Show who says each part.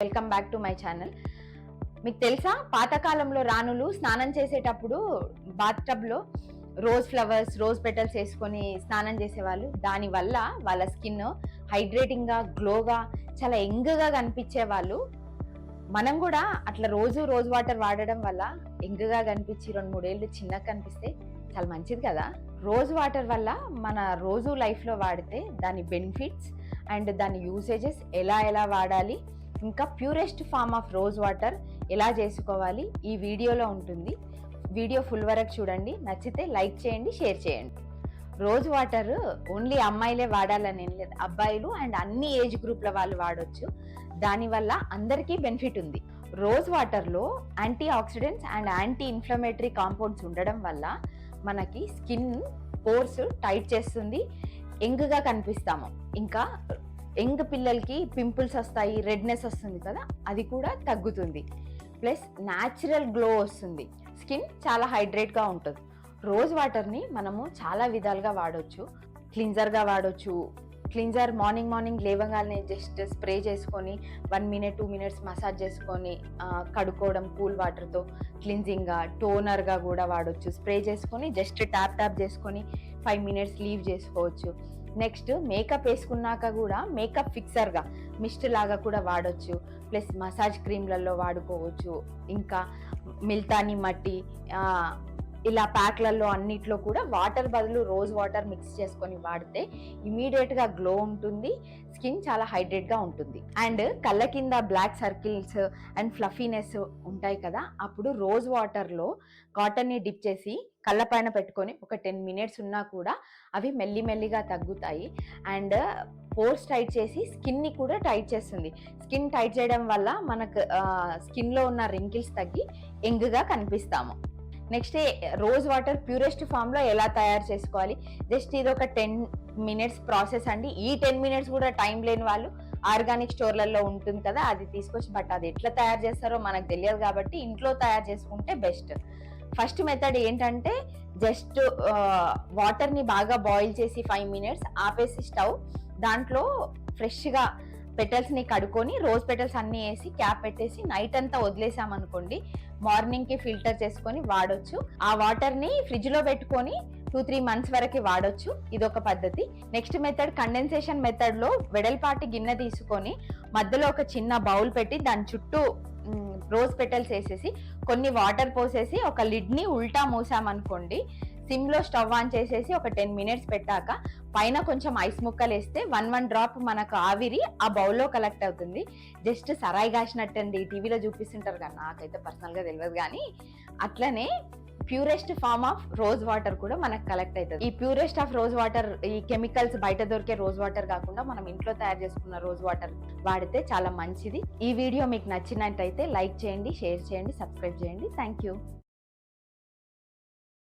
Speaker 1: Welcome back to my channel మీకు తెలుసా? పాతకాలంలో రాణులు స్నానం చేసేటప్పుడు బాత్ టబ్లో రోజ్ ఫ్లవర్స్ రోజ్ పెటల్స్ వేసుకొని స్నానం చేసేవాళ్ళు. దానివల్ల వాళ్ళ స్కిన్ హైడ్రేటింగ్గా గ్లోగా చాలా ఎంగగా కనిపించే వాళ్ళు మనం కూడా అట్లా రోజు రోజ్ వాటర్ వాడడం వల్ల ఎంగగా కనిపించి రెండు మూడేళ్ళు చిన్నగా కనిపిస్తే చాలా మంచిది కదా? రోజ్ వాటర్ వల్ల మన రోజు లైఫ్లో వాడితే దాని బెనిఫిట్స్ అండ్ దాని యూసేజెస్ ఎలా ఎలా వాడాలి? ఇంకా purest form of rose water ఎలా చేసుకోవాలి? ఈ వీడియోలో ఉంటుంది. వీడియో ఫుల్ వరకు చూడండి. నచ్చితే లైక్ చేయండి షేర్ చేయండి. రోజ్ వాటర్ ఓన్లీ అమ్మాయిలే వాడాలని ఏం లేదు. అబ్బాయిలు అండ్ అన్ని ఏజ్ గ్రూప్ల వాళ్ళు వాడొచ్చు. దానివల్ల అందరికీ బెనిఫిట్ ఉంది. రోజ్ వాటర్లో antioxidants and anti inflammatory compounds ఉండడం వల్ల మనకి స్కిన్ పోర్స్ టైట్ చేస్తుంది ఎంగ్గా కనిపిస్తాము. ఇంకా యంగ్ పిల్లలకి పింపుల్స్ వస్తాయి రెడ్నెస్ వస్తుంది కదా అది కూడా తగ్గుతుంది. ప్లస్ న్యాచురల్ గ్లో వస్తుంది. స్కిన్ చాలా హైడ్రేట్గా ఉంటుంది. రోజ్ వాటర్ని మనము చాలా విధాలుగా వాడవచ్చు క్లిన్జర్గా వాడవచ్చు క్లిన్జర్ మార్నింగ్ మార్నింగ్ లేవగానే జస్ట్ స్ప్రే చేసుకొని one minute two minutes massage చేసుకొని కడుక్కోవడం కూల్ వాటర్తో క్లిన్జింగ్గా టోనర్గా కూడా వాడవచ్చు స్ప్రే చేసుకొని జస్ట్ ట్యాప్ ట్యాప్ చేసుకొని ఫైవ్ మినిట్స్ లీవ్ చేసుకోవచ్చు. నెక్స్ట్ మేకప్ వేసుకున్నాక కూడా మేకప్ ఫిక్సర్గా మిస్ట్ లాగా కూడా వాడచ్చు. ప్లస్ మసాజ్ క్రీమ్లలో వాడుకోవచ్చు. ఇంకా మిల్తాని మట్టి ఇలా ప్యాక్లలో అన్నిట్లో కూడా వాటర్ బదులు రోజ్ వాటర్ మిక్స్ చేసుకొని వాడితే ఇమీడియట్గా గ్లో ఉంటుంది స్కిన్ చాలా హైడ్రేట్గా ఉంటుంది. అండ్ కళ్ళ కింద బ్లాక్ సర్కిల్స్ అండ్ ఫ్లఫీనెస్ ఉంటాయి కదా అప్పుడు రోజ్ వాటర్లో కాటన్ని డిప్ చేసి కళ్ళ పైన పెట్టుకొని ఒక టెన్ మినిట్స్ ఉన్నా కూడా అవి మెల్లిమెల్లిగా తగ్గుతాయి. అండ్ పోర్స్ టైట్ చేసి స్కిన్ని కూడా టైట్ చేస్తుంది. స్కిన్ టైట్ చేయడం వల్ల మనకు స్కిన్లో ఉన్న రింకిల్స్ తగ్గి యంగ్గా కనిపిస్తాము. నెక్స్ట్ రోజ్ వాటర్ ప్యూరెస్ట్ ఫామ్లో ఎలా తయారు చేసుకోవాలి? జస్ట్ ఇది ఒక టెన్ మినిట్స్ ప్రాసెస్ అండి. ఈ టెన్ మినిట్స్ కూడా టైం లేని వాళ్ళు ఆర్గానిక్ స్టోర్లలో ఉంటుంది కదా అది తీసుకొచ్చి బట్ అది ఎట్లా తయారు చేస్తారో మనకు తెలియదు కాబట్టి ఇంట్లో తయారు చేసుకుంటే బెస్ట్. ఫస్ట్ మెథడ్ ఏంటంటే జస్ట్ వాటర్ని బాగా బాయిల్ చేసి ఫైవ్ మినిట్స్ ఆపేసి స్టవ్ దాంట్లో ఫ్రెష్గా పెటల్స్ని కడుక్కొని రోజ్ పెటల్స్ అన్నీ వేసి క్యాప్ పెట్టేసి నైట్ అంతా వదిలేసామనుకోండి మార్నింగ్కి ఫిల్టర్ చేసుకొని వాడొచ్చు. ఆ వాటర్ని ఫ్రిడ్జ్లో పెట్టుకొని టూ త్రీ మంత్స్ వరకు వాడొచ్చు. ఇదొక పద్ధతి. నెక్స్ట్ మెథడ్ కండెన్సేషన్ మెథడ్లో వెడల్పాటి గిన్నె తీసుకొని మధ్యలో ఒక చిన్న బౌల్ పెట్టి దాని చుట్టూ రోజ్ పెటల్స్ వేసేసి కొన్ని వాటర్ పోసేసి ఒక లిడ్ని ఉల్టా మూసామనుకోండి సిమ్లో స్టవ్ ఆన్ చేసేసి ఒక టెన్ మినిట్స్ పెట్టాక పైన కొంచెం ఐస్ ముక్కలు వేస్తే వన్ వన్ డ్రాప్ మనకు ఆవిరి ఆ బౌల్లో కలెక్ట్ అవుతుంది. జస్ట్ సరాయి కాసినట్టండి టీవీలో చూపిస్తుంటారు కదా నాకైతే పర్సనల్గా తెలియదు కానీ అట్లనే purest form of rose water కూడా మనకు కలెక్ట్ అవుతుంది. ఈ ప్యూరెస్ట్ ఆఫ్ రోజ్ వాటర్ ఈ కెమికల్స్ బయట దొరికే రోజ్ వాటర్ కాకుండా మనం ఇంట్లో తయారు చేసుకున్న రోజ్ వాటర్ వాడితే చాలా మంచిది. ఈ వీడియో మీకు నచ్చినట్టయితే లైక్ చేయండి షేర్ చేయండి సబ్స్క్రైబ్ చేయండి. Thank you.